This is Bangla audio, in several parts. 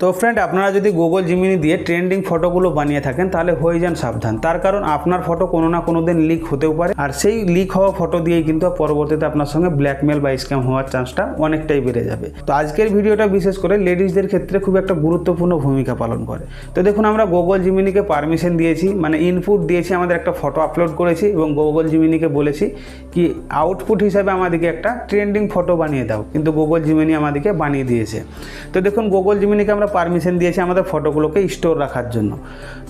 তো ফ্রেন্ড আপনারা যদি গুগল জিমিনি দিয়ে ট্রেন্ডিং ফটোগুলো বানিয়ে থাকেন, তাহলে হয়ে যান সাবধান। তার কারণ আপনার ফটো কোনো না কোনো দিন লিক হতেও পারে, আর সেই লিক হওয়া ফটো দিয়েই কিন্তু পরবর্তীতে আপনার সঙ্গে ব্ল্যাকমেল বা স্ক্যাম হওয়ার চান্সটা অনেকটাই বেড়ে যাবে। তো আজকের ভিডিওটা বিশেষ করে লেডিসদের ক্ষেত্রে খুব একটা গুরুত্বপূর্ণ ভূমিকা পালন করে। তো দেখুন, আমরা গুগল জিমিনিকে পারমিশন দিয়েছি মানে ইনপুট দিয়েছি, আমাদের একটা ফটো আপলোড করেছি এবং গুগল জিমিনিকে বলেছি কি আউটপুট হিসাবে আমাদেরকে একটা ট্রেন্ডিং ফটো বানিয়ে দাও। কিন্তু গুগল জিমিনি আমাদেরকে বানিয়ে দিয়েছে। তো দেখুন গুগল জিমিনিকে আমরা পারমিশন দিয়েছি আমাদের ফটোগুলোকে স্টোর রাখার জন্য।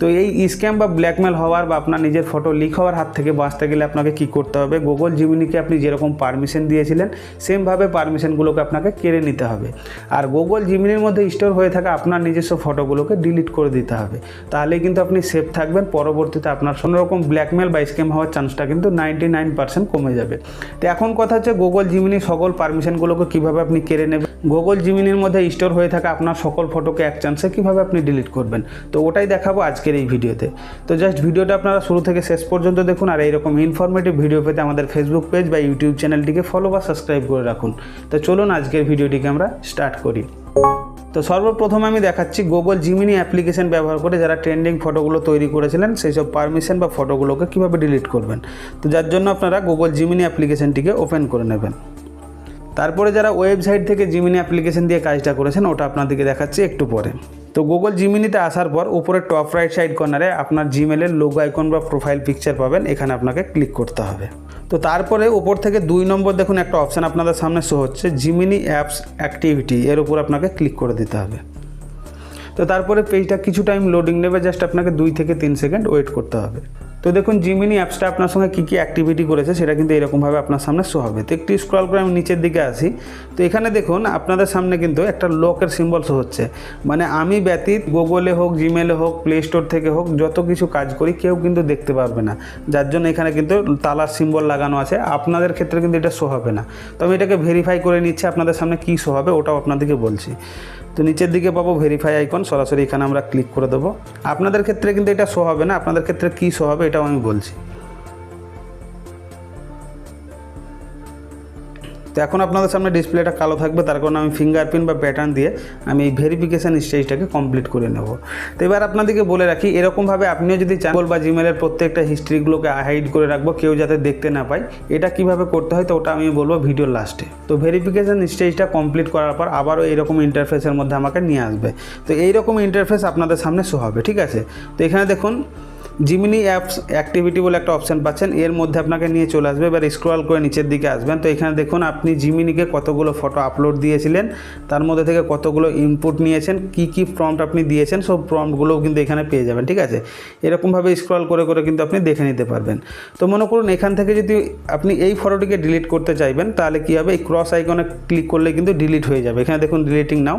তো এই স্ক্যাম বা ব্ল্যাকমেল হওয়ার বা আপনার নিজের ফটো লিক হওয়ার হাত থেকে বাঁচতে গেলে আপনাকে কি করতে হবে? গুগল জিমিনিকে আপনি যেরকম পারমিশন দিয়েছিলেন সেমভাবে পারমিশনগুলোকে আপনাকে কেড়ে নিতে হবে। আর গুগল জিমিনির মধ্যে স্টোর হয়ে থাকা আপনার নিজস্ব ফটোগুলোকে ডিলিট করে দিতে হবে। তাহলে কিন্তু আপনি সেফ থাকবেন, পরবর্তীতে আপনার কোনো রকম ব্ল্যাকমেল বা স্ক্যাম হওয়ার চান্সটা কিন্তু নাইনটি নাইন পার্সেন্ট কমে যাবে। তো এখন কথা হচ্ছে গুগল জিমিনি সকল পারমিশনগুলোকে কীভাবে আপনি কেড়ে নেবেন? গুগল জিমিনির মধ্যে স্টোর হয়ে থাকা আপনার সকল ফটোকে এক চান্সে কীভাবে আপনি ডিলিট করবেন? তো ওটাই দেখাবো আজকের এই ভিডিওতে। তো জাস্ট ভিডিওটা আপনারা শুরু থেকে শেষ পর্যন্ত দেখুন আর এইরকম ইনফরমেটিভ ভিডিও পেতে আমাদের ফেসবুক পেজ বা ইউটিউব চ্যানেলটিকে ফলো বা সাবস্ক্রাইব করে রাখুন। তো চলুন আজকের ভিডিওটিকে আমরা স্টার্ট করি। তো সর্বপ্রথম আমি দেখাচ্ছি গুগল জিমিনি অ্যাপ্লিকেশন ব্যবহার করে যারা ট্রেন্ডিং ফটোগুলো তৈরি করেছিলেন সেই সব পারমিশন বা ফটোগুলোকে কীভাবে ডিলিট করবেন? তো যার জন্য আপনারা গুগল জিমিনি অ্যাপ্লিকেশনটিকে ওপেন করে নেবেন। তারপরে যারা ওয়েবসাইট থেকে জিমিনি অ্যাপ্লিকেশন দিয়ে কাজটা করেছেন, ওটা আপনাদেরকে দেখাচ্ছি একটু পরে। তো গুগল জিমিনিতে আসার পর উপরে টপ রাইট সাইড কর্নারে আপনার জিমেলের লোগো আইকন বা প্রোফাইল পিকচার পাবেন, এখানে আপনাকে ক্লিক করতে হবে। তো তারপরে উপর থেকে দুই নম্বর দেখুন, একটা অপশান আপনাদের সামনে শো হচ্ছে জিমিনি অ্যাপস অ্যাক্টিভিটি এর উপর আপনাকে ক্লিক করে দিতে হবে। তো তারপরে পেজটা কিছু টাইম লোডিং নেবে জাস্ট আপনাকে দুই থেকে তিন সেকেন্ড ওয়েট করতে হবে। তো দেখুন জিমিনি অ্যাপসটা আপনার সঙ্গে কী কী অ্যাক্টিভিটি করেছে, সেটা কিন্তু এরকমভাবে আপনার সামনে শো হবে। তো একটু স্ক্রল করে আমি নিচের দিকে আসি। তো এখানে দেখুন, আপনাদের সামনে কিন্তু একটা লকের সিম্বল শো হচ্ছে। মানে আমি ব্যতীত গুগলে হোক জিমেলে হোক প্লে স্টোর থেকে হোক, যত কিছু কাজ করি, কেউ কিন্তু দেখতে পারবে না। যার জন্য এখানে কিন্তু তালার সিম্বল লাগানো আছে। আপনাদের ক্ষেত্রে কিন্তু এটা শো হবে না। তো আমি এটাকে ভেরিফাই করে নিচ্ছি আপনাদের সামনে কী শো হবে, ওটাও আপনাদেরকে বলছি। তো নিচের দিকে পাবো ভেরিফাই আইকন সরাসরি এখানে আমরা ক্লিক করে দেবো। আপনাদের ক্ষেত্রে কিন্তু এটা শো হবে না, আপনাদের ক্ষেত্রে কী শো হবে এটাও আমি বলছি। এখন আপনাদের সামনে ডিসপ্লেটা কালো থাকবে, তার কারণে আমি ফিঙ্গারপ্রিন্ট বা প্যাটার্ন দিয়ে আমি এই ভেরিফিকেশান স্টেজটাকে কমপ্লিট করে নেব। তো এবার আপনাদেরকে বলে রাখি, এরকমভাবে আপনিও যদি চান বা জিমেলের প্রত্যেকটা হিস্ট্রিগুলোকে হাইড করে রাখব, কেউ যাতে দেখতে না পায়, এটা কীভাবে করতে হয় তো ওটা আমি বলব ভিডিওর লাস্টে তো ভেরিফিকেশান স্টেজটা কমপ্লিট করার পর আবারও এরকম ইন্টারফেসের মধ্যে আমাকে নিয়ে আসবে। তো এইরকম ইন্টারফেস আপনাদের সামনে শো হবে, ঠিক আছে? তো এখানে দেখুন জিমিনি অ্যাপস অ্যাক্টিভিটি বলে একটা অপশান পাচ্ছেন। এর মধ্যে আপনাকে নিয়ে চলে আসবে, এবার স্ক্রল করে নিচের দিকে আসবেন। তো এখানে দেখুন, আপনি জিমিনিকে কতগুলো ফটো আপলোড দিয়েছিলেন, তার মধ্যে থেকে কতগুলো ইনপুট নিয়েছেন, কি কি প্রম্পট আপনি দিয়েছেন, সব প্রম্পটগুলোও কিন্তু এখানে পেয়ে যাবেন, ঠিক আছে? এরকমভাবে স্ক্রল করে করে কিন্তু আপনি দেখে নিতে পারবেন। তো মনে করুন, এখান থেকে যদি আপনি এই ফটোটিকে ডিলিট করতে চাইবেন, তাহলে কী হবে? এই ক্রস আইকনে ক্লিক করলে কিন্তু ডিলিট হয়ে যাবে। এখানে দেখুন ডিলিটিং নাও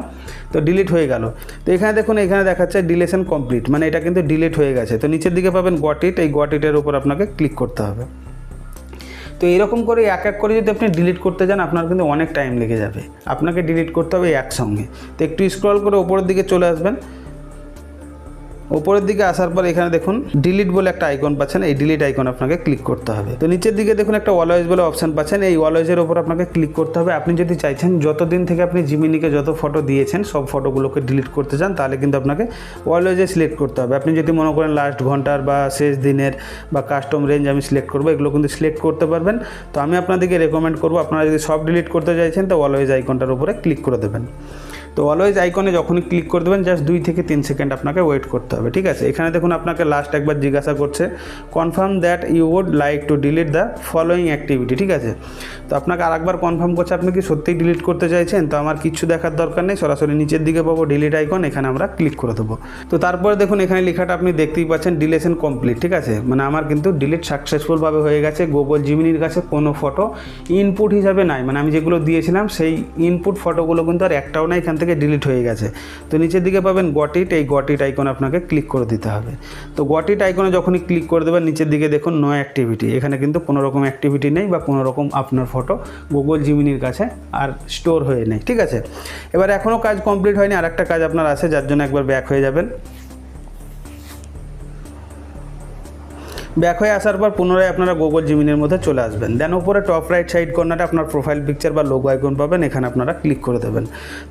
তো ডিলিট হয়ে গেল। তো এখানে দেখুন, এখানে দেখাচ্ছে ডিলেশন কমপ্লিট মানে এটা কিন্তু ডিলিট হয়ে গেছে। তো নিচের দিকে পাবেন গট ইট এই গট ইটের উপর আপনাকে ক্লিক করতে হবে। তো এরকম করে এক এক করে যদি আপনি ডিলিট করতে যান, আপনার কিন্তু অনেক টাইম লেগে যাবে। আপনাকে ডিলিট করতে হবে একসঙ্গে তো একটু স্ক্রল করে ওপরের দিকে চলে আসবেন। উপরের দিকে আসার পর এখানে দেখুন ডিলিট বলে একটা আইকন পাচ্ছেন। এই ডিলিট আইকন আপনাকে ক্লিক করতে হবে। তো নিচের দিকে দেখুন একটা অলওয়েজ বলে অপশন পাচ্ছেন। এই অলওয়েজের উপর আপনাকে ক্লিক করতে হবে। আপনি যদি চাইছেন যতদিন থেকে আপনি জিমিনিকে যত ফটো দিয়েছেন, সব ফটোগুলোকে ডিলিট করতে চান, তাহলে কিন্তু আপনাকে অলওয়েজে সিলেক্ট করতে হবে। আপনি যদি মনে করেন লাস্ট ঘণ্টার বা শেষ দিনের বা কাস্টম রেঞ্জ আমি সিলেক্ট করব, এগুলো কিন্তু সিলেক্ট করতে পারবেন। তো আমি আপনাদেরকে রেকমেন্ড করব, আপনারা যদি সব ডিলিট করতে চাইছেন, তো অলওয়েজ আইকনটার উপরে ক্লিক করে দেবেন। তো অলওয়েজ আইকনে যখনই ক্লিক করে দেবেন জাস্ট দুই থেকে তিন সেকেন্ড আপনাকে ওয়েট করতে হবে, ঠিক আছে? এখানে দেখুন আপনাকে লাস্ট একবার জিজ্ঞাসা করছে confirm that you would like to delete the following activity ঠিক আছে? তো আপনাকে আরেকবার কনফার্ম করছে, আপনি কি সত্যিই ডিলিট করতে চাইছেন? তো আমার কিছু দেখার দরকার নেই, সরাসরি নিচের দিকে পাবো ডিলিট আইকন এখানে আমরা ক্লিক করে দেবো। তো তারপরে দেখুন, এখানে লেখাটা আপনি দেখতেই পাচ্ছেন ডিলেশন কমপ্লিট ঠিক আছে? মানে আমার কিন্তু ডিলিট সাকসেসফুলভাবে হয়ে গেছে গুগল জিমিনির কাছে কোনো ফটো ইনপুট হিসাবে নাই। মানে আমি যেগুলো দিয়েছিলাম, সেই ইনপুট ফটোগুলো কিন্তু আর একটাও না এখান থেকে ডিলিট হয়ে গেছে। তো নিচের দিকে পাবেন গটিট এই গটিট আইকন আপনাকে ক্লিক করে দিতে হবে। তো গটিট আইকনে যখনই ক্লিক করে দেবেন, নিচের দিকে দেখুন নো অ্যাক্টিভিটি এখানে কিন্তু কোনো রকম অ্যাক্টিভিটি নেই বা কোনো রকম আপনার ফটো গুগল জিমিনির কাছে আর স্টোর হয়ে নেই। ঠিক আছে? এবার এখনও কাজ কমপ্লিট হয়নি আর একটা কাজ আপনার আছে, যার জন্য একবার ব্যাক হয়ে যাবেন। ব্যাক হয়ে আসার পর পুনরায় আপনারা গুগল জিমিনের মধ্যে চলে আসবেন। দেন উপরে টপ রাইট সাইড কর্নারে আপনার প্রোফাইল পিকচার বা লোগো আইকন পাবেন, এখানে আপনারা ক্লিক করে দেবেন।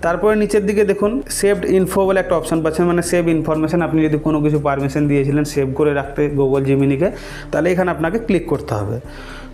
তারপরে নিচের দিকে দেখুন সেভড ইনফো বলে একটা অপশান পাচ্ছেন মানে সেভ ইনফরমেশান আপনি যদি কোনো কিছু পারমিশন দিয়েছিলেন সেভ করে রাখতে গুগল জিমিনিকে তাহলে এখানে আপনাকে ক্লিক করতে হবে।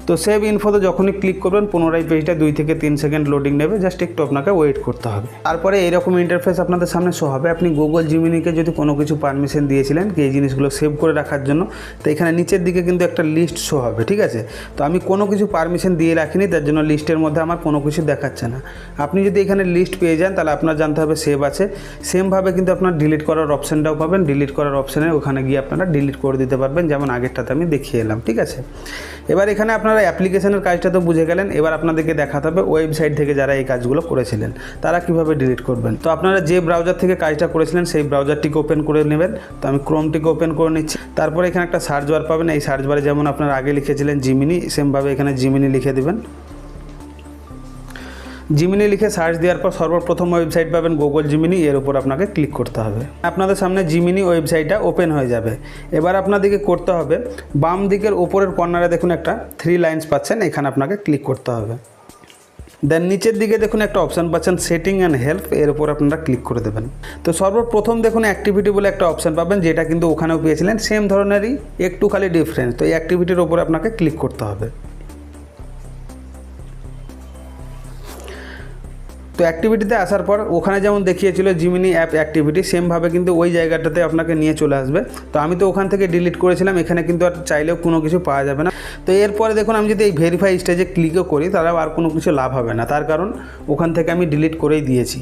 তো সেভ ইনফোতে যখনই ক্লিক করবেন, পুনরায় পেজটা দুই থেকে তিন সেকেন্ড লোডিং নেবে জাস্ট একটু আপনাকে ওয়েট করতে হবে। তারপরে এইরকম ইন্টারফেস আপনাদের সামনে শো হবে। আপনি গুগল জিমিনিকে যদি কোনো কিছু পারমিশন দিয়েছিলেন, এই জিনিসগুলো সেভ করে রাখার জন্য, তো এখানে নিচের দিকে কিন্তু একটা লিস্ট শো হবে, ঠিক আছে? তো আমি কোনো কিছু পারমিশন দিয়ে রাখিনি, তার জন্য লিস্টের মধ্যে আমার কোনো কিছু দেখাচ্ছে না। আপনি যদি এখানে লিস্ট পেয়ে যান, তাহলে আপনার জানতে হবে সেভ আছে। সেমভাবে কিন্তু আপনার ডিলিট করার অপশানটাও পাবেন। ডিলিট করার অপশানে ওখানে গিয়ে আপনারা ডিলিট করে দিতে পারবেন। যেমন আগেরটাতে আমি দেখিয়ে এলাম, ঠিক আছে? এবার এখানে আপনারা অ্যাপ্লিকেশনের কাজটা তো বুঝে গেলেন, এবার আপনাদেরকে দেখাতে হবে ওয়েবসাইট থেকে যারা এই কাজগুলো করেছিলেন, তারা কীভাবে ডিলিট করবেন। তো আপনারা যে ব্রাউজার থেকে কাজটা করেছিলেন, সেই ব্রাউজারটিকে ওপেন করে নেবেন। তো আমি ক্রোমটিকে ওপেন করে নিচ্ছি। তারপরে এখানে একটা সার্চ বার পাবেন। এই সার্চ বারে যেমন আপনারা আগে লিখেছিলেন জিমিনি সেমভাবে এখানে জিমিনি লিখে দেবেন। জিমিনি লিখে সার্চ দেওয়ার পর সর্বপ্রথম ওয়েবসাইট পাবেন গুগল জিমিনি এর উপর আপনাকে ক্লিক করতে হবে। আপনাদের সামনে জিমিনি ওয়েবসাইটটা ওপেন হয়ে যাবে। এবার আপনাদেরকে করতে হবে, বাম দিকের ওপরের কর্নারে দেখুন একটা থ্রি লাইন্স পাচ্ছেন, এখানে আপনাকে ক্লিক করতে হবে। দেন নিচের দিকে দেখুন একটা অপশান পাচ্ছেন সেটিং অ্যান্ড হেল্প এর উপর আপনারা ক্লিক করে দেবেন। তো সর্বপ্রথম দেখুন অ্যাক্টিভিটি বলে একটা অপশান পাবেন, যেটা কিন্তু ওখানেও পেয়েছিলেন সেম ধরনেরই, একটু খালি ডিফারেন্স তো এই অ্যাক্টিভিটির উপর আপনাকে ক্লিক করতে হবে। তো অ্যাক্টিভিটিতে আসার পর ওখানে যেমন দেখিয়েছিল জিমিনি অ্যাপ অ্যাক্টিভিটি সেমভাবে কিন্তু ওই জায়গাটাতে আপনাকে নিয়ে চলে আসবে। তো আমি তো ওখান থেকে ডিলিট করেছিলাম, এখানে কিন্তু আর চাইলেও কোনো কিছু পাওয়া যাবে না। তো এরপরে দেখুন, আমি যদি এই ভেরিফাই স্টেজে ক্লিকও করি, তাহলে আর কোনো কিছু লাভ হবে না। তার কারণ ওখান থেকে আমি ডিলিট করেই দিয়েছি।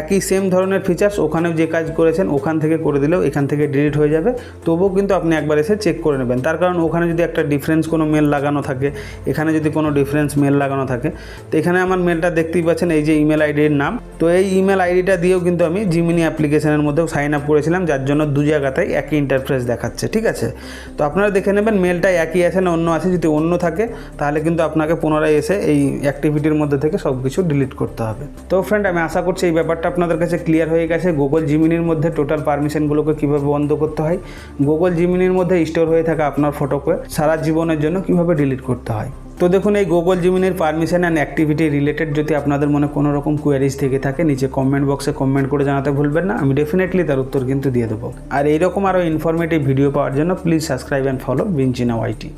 একই সেম ধরনের ফিচার্স ওখানেও যে কাজ করেছেন, ওখান থেকে করে দিলেও এখান থেকে ডিলিট হয়ে যাবে। তবুও কিন্তু আপনি একবার এসে চেক করে নেবেন। তার কারণ ওখানে যদি একটা ডিফারেন্স কোনো মেল লাগানো থাকে, এখানে যদি কোনো ডিফারেন্স মেল লাগানো থাকে, তো এখানে আমার মেলটা দেখতেই পাচ্ছেন, এই যে ইমেল আইডির নাম। তো এই ইমেল আইডিটা দিয়েও কিন্তু আমি জিমিনি অ্যাপ্লিকেশনের মধ্যেও সাইন আপ করেছিলাম, যার জন্য দু জায়গাতেই একই ইন্টারফেস দেখাচ্ছে, ঠিক আছে? তো আপনারা দেখে নেবেন মেলটা একই আছে না অন্য আছে, যদি অন্য থাকে, তাহলে কিন্তু আপনাকে পুনরায় এসে এই অ্যাক্টিভিটির মধ্যে থেকে সব কিছু ডিলিট করতে হবে। তো ফ্রেন্ড আমি আশা করছি এই ব্যাপারটা আপনাদের কাছে ক্লিয়ার হয়ে গেছে। গুগল জিমিনির মধ্যে টোটাল পারমিশনগুলোকে কীভাবে বন্ধ করতে হয়? গুগল জিমিনির মধ্যে স্টোর হয়ে থাকা আপনার ফটোকে সারা জীবনের জন্য কীভাবে ডিলিট করতে হয়? তো দেখুন, এই গুগল জিমিনের পারমিশন অ্যান্ড অ্যাক্টিভিটি রিলেটেড যদি আপনাদের মনে কোনো রকম কোয়ারিজ থেকে থাকে, নিচে কমেন্ট বক্সে কমেন্ট করে জানাতে ভুলবেন না। আমি ডেফিনেটলি তার উত্তর কিন্তু দিয়ে দেবো। আর এইরকম আরও ইনফরমেটিভ ভিডিও পাওয়ার জন্য প্লিজ সাবস্ক্রাইব অ্যান্ড ফলো বিঞ্চিনা ওয়াইটি